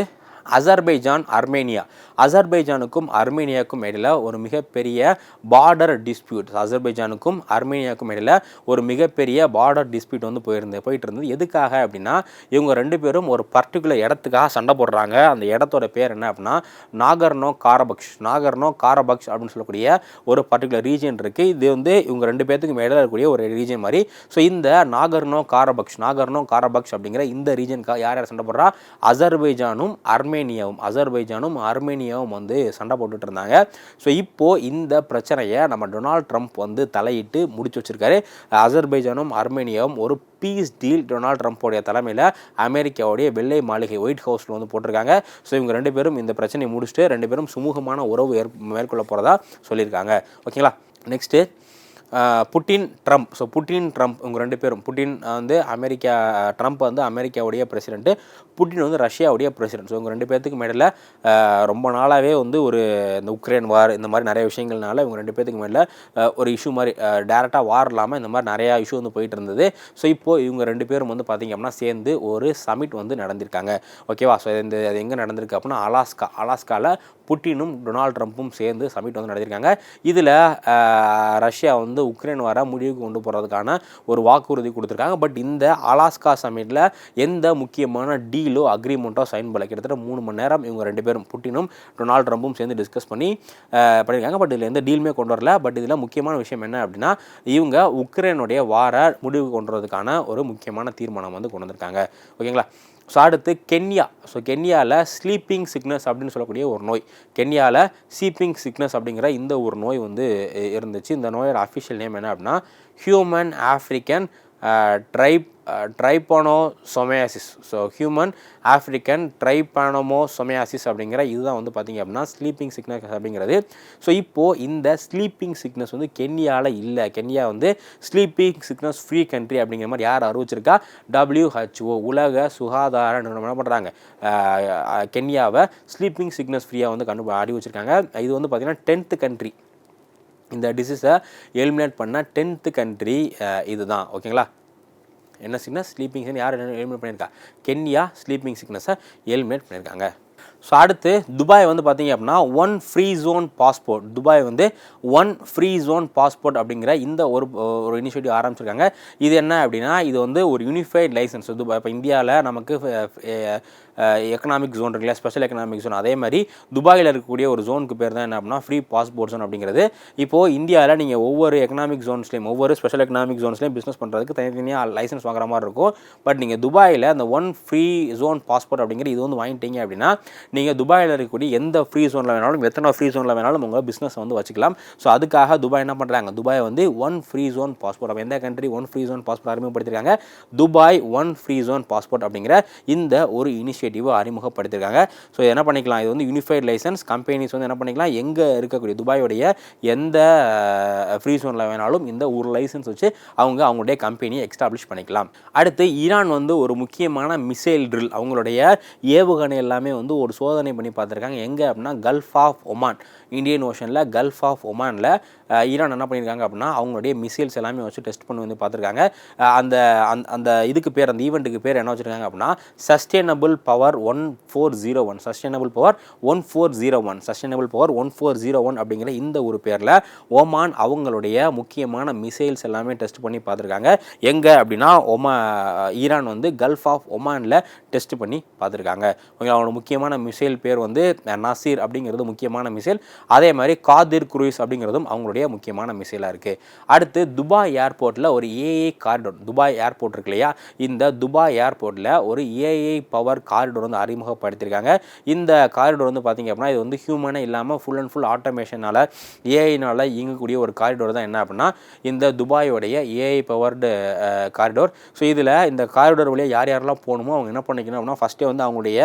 Azerbaijan Armenia. அசர்பைஜானுக்கும் அர்மேனியாவுக்கும் இடையில் ஒரு மிகப்பெரிய பார்டர் டிஸ்பியூட் அசர்பைஜானுக்கும் அர்மேனியாவுக்கும் இடையில் ஒரு மிகப்பெரிய பார்டர் டிஸ்பியூட் வந்து போயிருந்து போயிட்டு இருந்தது எதுக்காக அப்படின்னா இவங்க ரெண்டு பேரும் ஒரு பர்டிகுலர் இடத்துக்காக சண்டை போடுறாங்க. அந்த இடத்தோட பேர் என்ன அப்படின்னா நாகர்னோ காரபக்ஷ். நாகர்னோ காரபக்ஷ் அப்படின்னு சொல்லக்கூடிய ஒரு பர்டிகுலர் ரீஜன் இருக்குது இது வந்து இவங்க ரெண்டு பேர்த்துக்கும் இடையில இருக்கக்கூடிய ஒரு ரீஜன் மாதிரி. ஸோ இந்த நாகர்னோ காரபக்ஷ் நாகர்னோ காரபக்ஷ் அப்படிங்கிற இந்த ரீஜனுக்காக யார் யார் சண்டை போடுறா? அசர்பைஜானும் அர்மேனியாவும் அசர்பைஜானும் அர்மேனியாவும் வந்து சண்டை போட்டுட்டு இருந்தாங்க. ஸோ இப்போது இந்த பிரச்சனையை நம்ம டொனால்ட் ட்ரம்ப் வந்து தலையிட்டு முடிச்சு வச்சிருக்காரு. அசர்பைஜானும் அர்மேனியாவும் ஒரு பீஸ் டீல் டொனால்ட் ட்ரம்ப்போடைய தலைமையில் அமெரிக்காவுடைய வெள்ளை மாளிகை ஒயிட் ஹவுஸில் வந்து போட்டிருக்காங்க. ஸோ இவங்க ரெண்டு பேரும் இந்த பிரச்சனையை முடிச்சுட்டு ரெண்டு பேரும் சுமூகமான உறவு ஏற் மேற்கொள்ள போகிறதா சொல்லியிருக்காங்க. ஓகேங்களா? Next Putin Trump. So Putin Trump இவங்க ரெண்டு பேரும். புட்டின் வந்து அமெரிக்கா ட்ரம்ப் வந்து அமெரிக்காவுடைய பிரசிடென்ட்டு புட்டின் வந்து ரஷ்யாவுடைய பிரசிடென்ட் ஸோ இவங்க ரெண்டு பேர்த்துக்கு மேடையில் ரொம்ப நாளாகவே வந்து ஒரு இந்த உக்ரைன் வார் இந்த மாதிரி நிறைய விஷயங்கள்னால இவங்க ரெண்டு பேர்த்துக்கு மேலே ஒரு இஷ்யூ மாதிரி டேரெக்டாக வார் இல்லாமல் இந்த மாதிரி நிறையா இஷ்யூ வந்து போயிட்டு இருந்தது. ஸோ இப்போது இவங்க ரெண்டு பேரும் வந்து பார்த்திங்க அப்படின்னா சேர்ந்து ஒரு சமிட் வந்து நடந்திருக்காங்க. ஓகேவா ஸோ இந்த அது எங்கே நடந்திருக்கு அப்படின்னா அலாஸ்கா அலாஸ்காவில் புட்டினும் டொனால்ட் ட்ரம்ப்பும் சேர்ந்து சமிட் வந்து நடத்திருக்காங்க. இதில் ரஷ்யா வந்து உக்ரைன் வர முடிவுக்கு கொண்டு போகிறதுக்கான ஒரு வாக்குறுதி கொடுத்துருக்காங்க. பட் இந்த அலாஸ்கா சமிட்டில் எந்த முக்கியமான டீல் அக்ரிமெண்ட்டோ சைன் பண்ணல. கிட்டத்தட்ட மூணு மணி நேரம் இவங்க ரெண்டு பேரும் புட்டினும் டொனால்ட் ட்ரம்ப்பும் சேர்ந்து டிஸ்கஸ் பண்ணி பண்ணியிருக்காங்க. பட் இதில் எந்த டீலுமே கொண்டு வரல. பட் இதில் முக்கியமான விஷயம் என்ன அப்படின்னா இவங்க உக்ரைனுடைய வார முடிவு கொண்டு வரதுக்கான ஒரு முக்கியமான தீர்மானம் வந்து கொண்டு வந்திருக்காங்க. ஓகேங்களா ஸோ அடுத்து கென்யா. ஸோ கென்யாவில் ஸ்லீப்பிங் சிக்னஸ் அப்படின்னு சொல்லக்கூடிய ஒரு நோய். கென்யாவில் ஸ்லீப்பிங் சிக்னஸ் அப்படிங்கிற இந்த ஒரு நோய் வந்து இருந்துச்சு. இந்த நோயோட அஃபிஷியல் நேம் என்ன அப்படின்னா human African tryp trypanosomiasis. So human African trypanosomiasis அப்படிங்கிற இதுதான் வந்து பார்த்திங்க அப்படின்னா ஸ்லீப்பிங் சிக்னஸ் அப்படிங்கிறது. ஸோ இப்போது இந்த ஸ்லீப்பிங் சிக்னஸ் வந்து கென்யாவில் இல்லை. கென்யா வந்து ஸ்லீப்பிங் சிக்னஸ் ஃப்ரீ கண்ட்ரி அப்படிங்கிற மாதிரி யார் அறிவிச்சிருக்கா? டபிள்யூஹெச்ஓ உலக சுகாதார நிறுவனம் என்ன பண்ணுறாங்க கென்யாவை ஸ்லீப்பிங் சிக்னஸ் ஃப்ரீயாக வந்து கண்டு அறிவிச்சிருக்காங்க. இது வந்து பார்த்திங்கன்னா டென்த்து கண்ட்ரி இந்த டிசீஸை எலிமினேட் பண்ண டென்த்து கண்ட்ரி இதுதான். ஓகேங்களா? என்ன சிக்னஸ் ஸ்லீப்பிங் சிக்னஸ் யார் எலிமினேட் பண்ணியிருக்கா? கென்யா ஸ்லீப்பிங் சிக்னஸை எலிமினேட் பண்ணியிருக்காங்க. ஸோ அடுத்து துபாய் வந்து பார்த்தீங்க அப்படின்னா one free zone passport Dubai வந்து ஒன் ஃப்ரீ ஜோன் பாஸ்போர்ட் அப்படிங்கிற இந்த ஒரு ஒரு இனிஷியேட்டிவ் ஆரம்பிச்சிருக்காங்க. இது என்ன அப்படின்னா இது வந்து ஒரு யூனிஃபைட் லைசன்ஸ் துபாய் இப்போ இந்தியாவில் நமக்கு எக்கனாமிக் ஜோன் இருக்குல்ல ஸ்பெஷல் எக்கனாமிக் ஜோன் அதே மாதிரி துபாயில் இருக்கக்கூடிய ஒரு ஜோனுக்கு பேர் தான் என்ன அப்படின்னா ஃப்ரீ பாஸ்போர்ட் ஜோன் அப்படிங்கிறது. இப்போது இந்தியாவில் நீங்கள் ஒவ்வொரு எக்கனாமிக் ஜோன்ஸ்லையும் ஒவ்வொரு ஸ்பெஷல் எக்கனாமிக் ஜோன்ஸ்லையும் பிஸ்னஸ் பண்ணுறதுக்கு தனித்தனியாக லைசன்ஸ் வாங்குற மாதிரி இருக்கும். பட் நீங்கள் துபாயில் அந்த ஒன் ஃப்ரீ ஜோன் பாஸ்போர்ட் அப்படிங்கிற இது வந்து வாங்கிட்டீங்க அப்படின்னா நீங்கள் துபாயில் இருக்கக்கூடிய எந்த ஃப்ரீ ஜோனில் வேணாலும் எத்தனை ஃப்ரீ ஜோனில் வேணாலும் உங்கள் பிஸ்னஸ் வந்து வச்சுக்கலாம். ஸோ அதுக்காக துபாய் என்ன பண்ணுறாங்க துபாய் வந்து ஒன் ஃப்ரீ ஜோன் பாஸ்போர்ட் அப்போ எந்த country one free zone passport அறிமுகப்படுத்திருக்காங்க? Dubai one free zone passport அப்படிங்கிற இந்த ஒரு இனிஷியேட்டிவை அறிமுகப்படுத்திருக்காங்க ஸோ என்ன பண்ணிக்கலாம்? இது வந்து யூனிஃபைட் லைசன்ஸ் கம்பெனிஸ் வந்து என்ன பண்ணிக்கலாம்? எங்கே இருக்கக்கூடிய துபாயோடைய எந்த ஃப்ரீ ஜோனில் வேணாலும் இந்த ஒரு லைசன்ஸ் வச்சு அவங்க அவங்களுடைய கம்பெனியை எக்ஸ்டாப்ளிஷ் பண்ணிக்கலாம். அடுத்து ஈரான் வந்து ஒரு முக்கியமான மிசைல் ட்ரில் அவங்களுடைய ஏவுகணை எல்லாமே வந்து ஒரு சோதனை பண்ணி பார்த்துருக்காங்க. எங்கே அப்படின்னா கல்ஃப் ஆஃப் ஒமான் இந்தியன் ஓஷனில் கல்ஃப் ஆஃப் ஒமானில் ஈரான் என்ன பண்ணியிருக்காங்க அப்படின்னா அவங்களுடைய மிசைல்ஸ் எல்லாமே வச்சு டெஸ்ட் பண்ணி வந்து பார்த்துருக்காங்க. அந்த அந்த இதுக்கு பேர் அந்த ஈவெண்ட்டுக்கு பேர் என்ன வச்சுருக்காங்க அப்படின்னா sustainable power one four zero one sustainable power one four zero one sustainable power one four zero one அப்படிங்கிற இந்த ஒரு பேரில் ஓமான் அவங்களுடைய முக்கியமான மிசைல்ஸ் எல்லாமே டெஸ்ட் பண்ணி பார்த்துருக்காங்க. எங்கே அப்படின்னா ஒமா ஈரான் வந்து கல்ஃப் ஆஃப் ஒமானில் டெஸ்ட் பண்ணி பார்த்துருக்காங்க. அவங்களோட முக்கியமான மிசைல் பேர் வந்து நசீர் அப்படிங்கிறது முக்கியமான மிசைல் அதே மாதிரி காதிர் குரூஸ் அப்படிங்கிறதும் அவங்களுடைய முக்கியமான மிசைலாக இருக்குது அடுத்து துபாய் ஏர்போர்ட்டில் ஒரு ஏஏ கார்டோன் துபாய் ஏர்போர்ட் இருக்கு இல்லையா? இந்த துபாய் ஏர்போர்ட்டில் ஒரு ஏஐ பவர் கார் காரிடோர் வந்து அறிமுகப்படுத்தியிருக்காங்க. இந்த காரிடோர் வந்து பார்த்திங்க அப்படின்னா இது வந்து ஹியூமனே இல்லாமல் ஃபுல் அண்ட் ஃபுல் ஆட்டோமேஷனால் ஏஐனால் இயங்கக்கூடிய ஒரு காரிடோர் தான் என்ன அப்படின்னா இந்த துபாயோடைய ஏஐ பவர்டு காரிடோர் ஸோ இதில் இந்த காரிடோர் வழியாக யார் யாரெல்லாம் போகணுமோ அவங்க என்ன பண்ணிக்கணும் அப்படின்னா ஃபஸ்ட்டே வந்து அவங்களுடைய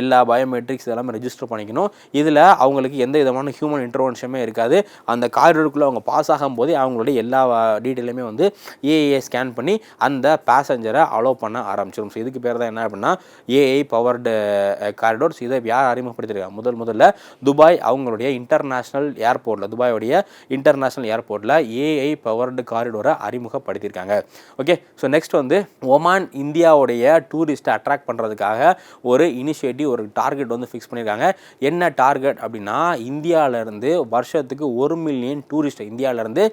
எல்லா பயோமெட்ரிக்ஸ் இதெல்லாம் ரெஜிஸ்டர் பண்ணிக்கணும். இதில் அவங்களுக்கு எந்த விதமான ஹியூமன் இன்டர்வென்ஷனுமே இருக்காது. அந்த காரிடோருக்குள்ளே அவங்க பாஸ் ஆகும்போதே அவங்களுடைய எல்லா டீட்டெயிலுமே வந்து ஏஐஏ ஸ்கேன் பண்ணி அந்த பேசஞ்சரை அலோவ் பண்ண ஆரம்பிச்சிடும் ஸோ இதுக்கு பேர் தான் என்ன அப்படின்னா AI power powered corridors uh, இதை யார் அறிமுகப்படுத்தியிருக்காங்க முதல் முதல்ல துபாய் அவங்களுடைய இன்டர்நேஷ்னல் ஏர்போர்ட்டில் துபாயோடைய இன்டர்நேஷ்னல் ஏர்போர்ட்டில் ஏஐ பவர்டு காரிடோரை அறிமுகப்படுத்தியிருக்காங்க. ஓகே ஸோ நெக்ஸ்ட் வந்து ஒமான் இந்தியாவுடைய டூரிஸ்ட்டை அட்ராக்ட் பண்ணுறதுக்காக ஒரு இனிஷியேட்டிவ் ஒரு டார்கெட் வந்து ஃபிக்ஸ் பண்ணியிருக்காங்க. என்ன டார்கெட் அப்படின்னா இந்தியாவிலேருந்து வருஷத்துக்கு ஒரு மில்லியன் டூரிஸ்ட் இந்தியாவிலேருந்து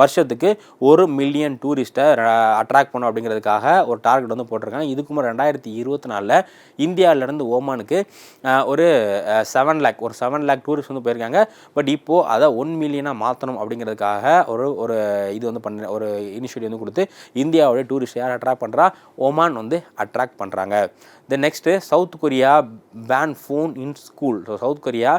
வருஷத்துக்கு ஒரு மில்லியன் டூரிஸ்ட்டை அட்ராக்ட் பண்ணும் அப்படிங்கிறதுக்காக ஒரு டார்கெட் வந்து போட்டிருக்காங்க. இதுக்கு முன்னாடி ரெண்டாயிரத்தி இருபத்தி நாலில் இந்தியாவிலேருந்து ஓமானுக்கு ஒரு செவன் லேக் ஒரு செவன் லேக் டூரிஸ்ட் வந்து போயிருக்காங்க. பட் இப்போது அதை ஒன் மில்லியனாக மாற்றணும் அப்படிங்கிறதுக்காக ஒரு ஒரு இது வந்து பண்ண ஒரு இனிஷியேட்டிவ் வந்து கொடுத்து இந்தியாவோடைய டூரிஸ்ட் யார் அட்ராக்ட் பண்ணுறா ஓமான் வந்து அட்ராக்ட் பண்ணுறாங்க then next South Korea ban phone in school so South Korea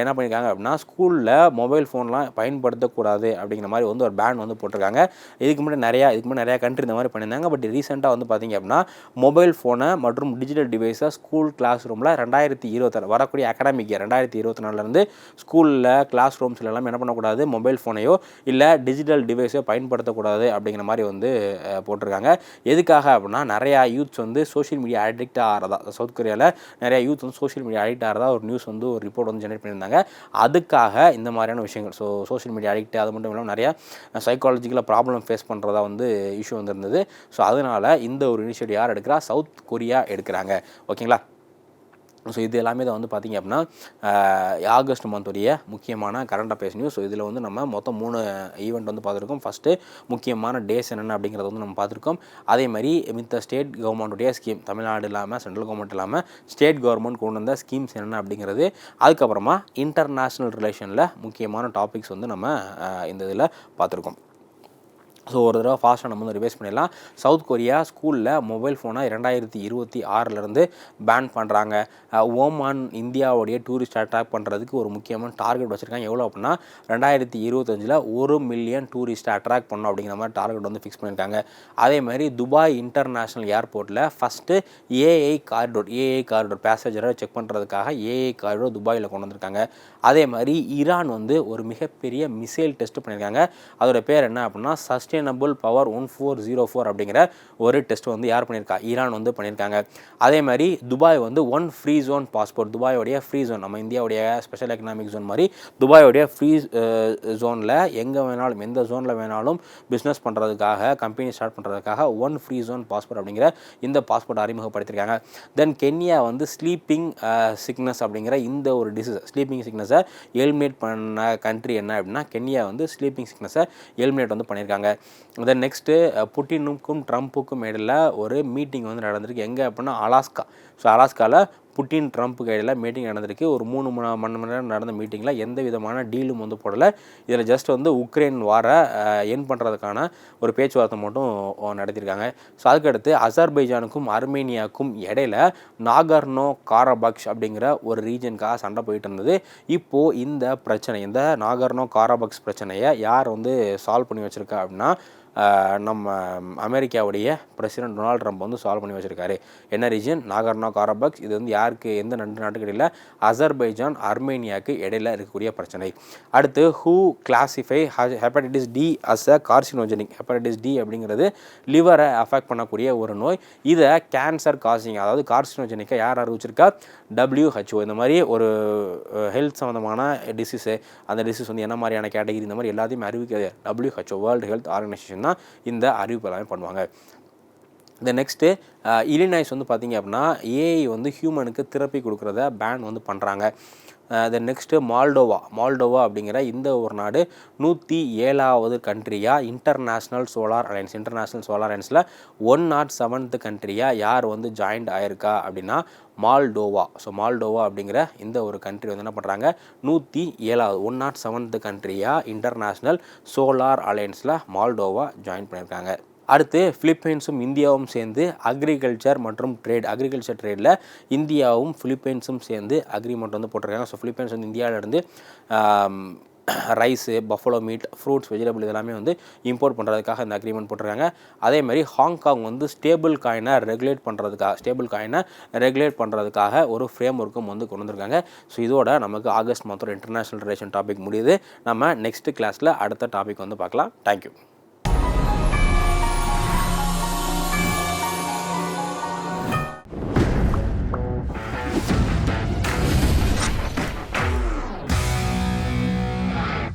என்ன பண்ணியிருக்காங்க அப்படின்னா ஸ்கூலில் மொபைல் ஃபோன்லாம் பயன்படுத்தக்கூடாது அப்படிங்கிற மாதிரி வந்து ஒரு பேன் வந்து போட்டிருக்காங்க. இதுக்கு முன்னாடி நிறையா இதுக்கு முன்னாடி நிறையா கண்ட்ரி இந்த மாதிரி பண்ணியிருந்தாங்க. பட் ரீசெண்டாக வந்து பார்த்தீங்க அப்படின்னா மொபைல் ஃபோனை மற்றும் டிஜிட்டல் டிவைஸை ஸ்கூல் கிளாஸ் ரூமில் ரெண்டாயிரத்தி இருபத்தாறு வரக்கூடிய அகாடமிக் இயர் ரெண்டாயிரத்தி இருபத்தி நாலுலேருந்து ஸ்கூலில் கிளாஸ் ரூம்ஸ்ல எல்லாம் என்ன பண்ணக்கூடாது? மொபைல் ஃபோனையோ இல்லை டிஜிட்டல் டிவைஸோ பயன்படுத்தக்கூடாது அப்படிங்கிற மாதிரி வந்து போட்டிருக்காங்க. எதுக்காக அப்படின்னா நிறையா யூத்ஸ் வந்து சோஷியல் மீடியா அடிக்ட் ஆகிறதா. சவுத் கொரியாவில் நிறையா யூத் வந்து சோஷியல் மீடியா அடிக்ட் ஆகிறதா ஒரு நியூஸ் வந்து ஒரு ரிப்போர்ட் வந்து ஜெனரேட் பண்ணியிருந்தாங்க. அதுக்காக இந்த மாதிரியான விஷயங்கள். ஸோ சோஷியல் மீடியா அடிக்ட் அது மட்டும் இல்லாமல் நிறையா சைக்காலஜிக்கலாக ப்ராப்ளம் ஃபேஸ் பண்ணுறதா வந்து இஷ்யூ வந்திருந்தது. ஸோ அதனால் இந்த ஒரு இனிஷியேட்டிவ் யார் எடுக்கிறா? சவுத் கொரியா எடுக்கிறாங்க. ஓகேங்களா ஸோ இது எல்லாமே தான் வந்து பார்த்திங்க அப்படின்னா ஆகஸ்ட் மந்தோடைய முக்கியமான கரண்ட் அஃபேர்ஸ் நியூஸ் ஸோ இதில் வந்து நம்ம மொத்தம் மூணு ஈவெண்ட் வந்து பார்த்துருக்கோம். ஃபஸ்ட்டு முக்கியமான டேஸ் என்னென்ன அப்படிங்கிறத வந்து நம்ம பார்த்துருக்கோம். அதே மாதிரி மித்த ஸ்டேட் கவர்மெண்ட்டுடைய ஸ்கீம் தமிழ்நாடு இல்லாமல் சென்ட்ரல் கவர்மெண்ட் இல்லாமல் ஸ்டேட் கவர்மெண்ட் கொண்டு வந்த ஸ்கீம்ஸ் என்னென்ன அப்படிங்கிறது அதுக்கப்புறமா இன்டர்நேஷ்னல் ரிலேஷனில் முக்கியமான டாபிக்ஸ் வந்து நம்ம இந்த இதில் பார்த்துருக்கோம். ஸோ ஒரு தடவை ஃபாஸ்ட்டாக நம்ம வந்து ரிவைஸ் பண்ணிடலாம். சவுத் கொரியா ஸ்கூலில் மொபைல் ஃபோனை இரண்டாயிரத்தி இருபத்தி ஆறிலிருந்து பேன் பண்ணுறாங்க ஓமான் இந்தியாவுடைய டூரிஸ்ட் அட்ராக்ட் பண்ணுறதுக்கு ஒரு முக்கியமான டார்கெட் வச்சுருக்காங்க. எவ்வளோ அப்படின்னா ரெண்டாயிரத்தி இருபத்தஞ்சில் ஒரு மில்லியன் டூரிஸ்ட்டை அட்ராக்ட் பண்ணோம் அப்படிங்கிற மாதிரி டார்கெட் வந்து ஃபிக்ஸ் பண்ணியிருக்காங்க. அதே மாதிரி துபாய் இன்டர்நேஷ்னல் ஏர்போர்ட்டில் first AI corridor AI corridor பேசஞ்சரை check பண்ணுறதுக்காக ஏஐ காரிடோர் துபாயில் கொண்டு வந்திருக்காங்க. அதே மாதிரி ஈரான் வந்து ஒரு மிகப்பெரிய மிசைல் டெஸ்ட் பண்ணியிருக்காங்க. அதோட பேர் என்ன அப்படின்னா sustainable power one four zero four அப்படிங்கிற ஒரு டெஸ்ட் வந்து யார் பண்ணியிருக்கா? ஈரான் வந்து பண்ணியிருக்காங்க. அதே மாதிரி துபாய் வந்து ஒன் ஃப்ரீ ஜோன் பாஸ்போர்ட் துபாயோடைய ஃப்ரீ ஜோன் நம்ம இந்தியாவுடைய ஸ்பெஷல் எக்கனாமிக் ஜோன் மாதிரி துபாயோடைய ஃப்ரீ ஜோனில் எங்கே வேணாலும் எந்த ஜோனில் வேணாலும் பிஸ்னஸ் பண்ணுறதுக்காக கம்பெனி ஸ்டார்ட் பண்ணுறதுக்காக ஒன் ஃப்ரீ ஜோன் பாஸ்போர்ட் அப்படிங்கிற இந்த பாஸ்போர்ட் அறிமுகப்படுத்தியிருக்காங்க. தென் கென்யா வந்து ஸ்லீப்பிங் சிக்னஸ் அப்படிங்கிற இந்த ஒரு டிசீஸ் ஸ்லீப்பிங் சிக்னஸை எலிமினேட் பண்ண கண்ட்ரி என்ன அப்படின்னா கென்யா வந்து ஸ்லீப்பிங் சிக்னஸை எலிமினேட் வந்து பண்ணியிருக்காங்க. தென் நெக்ஸ்ட்டு புட்டினுக்கும் uh, ட்ரம்ப்புக்கும் இடையில ஒரு மீட்டிங் வந்து நடந்திருக்கு. எங்கே அப்படின்னா அலாஸ்கா ஸோ அலாஸ்காவில் புட்டின் ட்ரம்ப்புக்கு இடையில மீட்டிங் நடந்திருக்கு. ஒரு மூணு மணி மணி மணி நேரம் நடந்த மீட்டிங்கில் எந்த விதமான டீலும் வந்து போடலை. இதில் ஜஸ்ட் வந்து உக்ரைன் வாரை என் பண்ணுறதுக்கான ஒரு பேச்சுவார்த்தை மட்டும் நடத்தியிருக்காங்க ஸோ அதுக்கடுத்து அசர்பைஜானுக்கும் அர்மேனியாவுக்கும் இடையில நாகர்னோ காராபக்ஷ் அப்படிங்கிற ஒரு ரீஜனுக்காக சண்டை போயிட்டு இருந்தது. இப்போது இந்த பிரச்சனை இந்த நாகர்னோ காராபக்ஸ் பிரச்சனையை யார் வந்து சால்வ் பண்ணி வச்சுருக்கா அப்படின்னா நம்ம அமெரிக்காவுடைய பிரசிடென்ட் டொனால்ட் ட்ரம்ப் வந்து சால்வ் பண்ணி வச்சுருக்காரு. என்ன ரீஜன் நாகர்னா காராபக்ஸ் இது வந்து யாருக்கு எந்த ரெண்டு நாட்டுக்கு இடையில்? அசர்பைஜான் அர்மேனியாவுக்கு இடையில இருக்கக்கூடிய பிரச்சனை. அடுத்து who classify hepatitis D as a carcinogenic hepatitis D அப்படிங்கிறது லிவரை அஃபெக்ட் பண்ணக்கூடிய ஒரு நோய். இதை கேன்சர் காசிங் அதாவது கார்சினோஜெனிக்கை யார் அறிவிச்சிருக்கா? டபிள்யூஹெச்ஓ இந்த மாதிரி ஒரு ஹெல்த் சம்மந்தமான டிசீஸு அந்த டிசீஸ் வந்து என்ன மாதிரியான கேட்டகிரி இந்த மாதிரி எல்லாத்தையும் அறிவிக்கிறது டபிள்யூஹெச்ஓ வேர்ல்டு ஹெல்த் ஆர்கனைசேஷன் தான் இந்த அறிவிப்பு எல்லாமே பண்ணுவாங்க. இந்த நெக்ஸ்ட்டு இலினாய்ஸ் வந்து பார்த்தீங்க அப்படின்னா ஏஐ வந்து ஹியூமனுக்கு திறப்பி கொடுக்குறத பேன் வந்து பண்ணுறாங்க தென் நெக்ஸ்ட்டு மால்டோவா மால்டோவா அப்படிங்கிற இந்த ஒரு நாடு நூற்றி ஏழாவது கண்ட்ரியாக international solar alliance international solar அலையன்ஸில் one not seventh கண்ட்ரியாக யார் வந்து ஜாயின்ட் ஆயிருக்கா அப்படின்னா மால்டோவா ஸோ மால்டோவா அப்படிங்கிற இந்த ஒரு கண்ட்ரி வந்து என்ன பண்ணுறாங்க நூற்றி ஏழாவது ஒன் நாட் செவன்த் கண்ட்ரியாக இன்டர்நேஷ்னல் சோலார் அலையன்ஸில் மால்டோவா ஜாயின் பண்ணியிருக்காங்க. அடுத்து ஃபிலிப்பைன்ஸும் இந்தியாவும் சேர்ந்து அக்ரிகல்ச்சர் மற்றும் ட்ரேட் அக்ரிகல்ச்சர் ட்ரேடில் இந்தியாவும் ஃபிலிப்பைன்ஸும் சேர்ந்து அக்ரிமெண்ட் வந்து போட்டிருக்காங்க. ஸோ ஃபிலிப்பைன்ஸ் வந்து இந்தியாவிலேருந்து rice buffalo meat fruits vegetable இதெல்லாமே வந்து இம்போர்ட் பண்ணுறதுக்காக இந்த அக்ரிமெண்ட் போட்டிருக்காங்க. அதே மாதிரி ஹாங்காங் வந்து ஸ்டேபிள் காயினை ரெகுலேட் பண்ணுறதுக்காக ஸ்டேபிள் காயினை ரெகுலேட் பண்ணுறதுக்காக ஒரு ஃப்ரேம் ஒர்க்கும் வந்து கொண்டு வந்திருக்காங்க. ஸோ இதோட நமக்கு ஆகஸ்ட் மாதம் இன்டர்நேஷ்னல் ரிலேஷன் டாபிக் முடியுது. நம்ம நெக்ஸ்ட் கிளாஸில் அடுத்த டாபிக் வந்து பார்க்கலாம். தேங்க்யூ